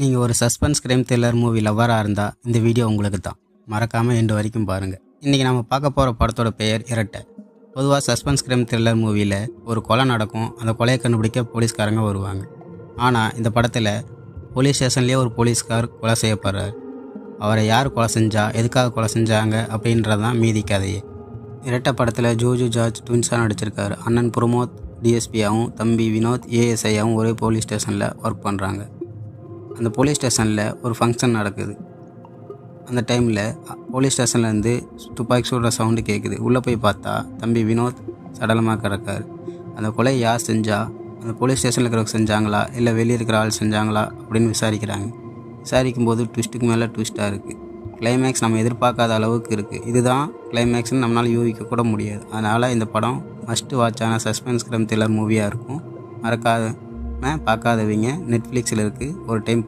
நீங்கள் ஒரு suspense crime thriller movie லவ்வராக இருந்தால் இந்த வீடியோ உங்களுக்கு தான். மறக்காமல் எண்டு வரைக்கும் பாருங்கள் இன்றைக்கி நம்ம பார்க்க போகிற படத்தோட பெயர் இரட்டை. பொதுவாக சஸ்பென்ஸ் கிரைம் த்ரில்லர் மூவியில் ஒரு கொலை நடக்கும் அந்த கொலையை கண்டுபிடிக்க போலீஸ்காரங்க வருவாங்க. ஆனால் இந்த படத்தில் போலீஸ் ஸ்டேஷன்லேயே ஒரு போலீஸ்கார் கொலை செய்யப்படுறார். அவரை யார் கொலை செஞ்சா எதுக்காக கொலை செஞ்சாங்க அப்படின்றது தான் மீதி கதையே. இரட்டை படத்தில் ஜோஜு ஜார்ஜ் ட்வின்ஸாக நடிச்சிருக்காரு. அண்ணன் பிரமோத் டிஎஸ்பியாகவும் தம்பி வினோத் ஏஎஸ்ஐயாகவும் ஒரே போலீஸ் ஸ்டேஷனில் ஒர்க் பண்ணுறாங்க அந்த போலீஸ் ஸ்டேஷனில் ஒரு ஃபங்க்ஷன் நடக்குது. அந்த டைமில் போலீஸ் ஸ்டேஷன்லேருந்து துப்பாக்கி சுடுற சவுண்டு கேட்குது உள்ளே போய் பார்த்தா தம்பி வினோத் சடலமாக கிடக்காரு. அந்த கொலை யார் செஞ்சா அந்த போலீஸ் ஸ்டேஷனில் இருக்கிறவங்க செஞ்சாங்களா இல்லை வெளியே இருக்கிற ஆள் செஞ்சாங்களா அப்படின்னு விசாரிக்கிறாங்க. விசாரிக்கும் போது ட்விஸ்ட்டுக்கு மேலே ட்விஸ்ட்டாக இருக்குது கிளைமேக்ஸ் நம்ம எதிர்பார்க்காத அளவுக்கு இருக்குது இதுதான் கிளைமேக்ஸ்னு நம்மளால் யூகிக்க கூட முடியாது. அதனால் இந்த படம் மஸ்ட்டு வாட்சான சஸ்பென்ஸ் கிரம் த்ரில்லர் மூவியாக இருக்கும். மறக்காத பார்க்காதவங்க நெட்ஃப்ளிக்ஸில் இருக்குது ஒரு டைம்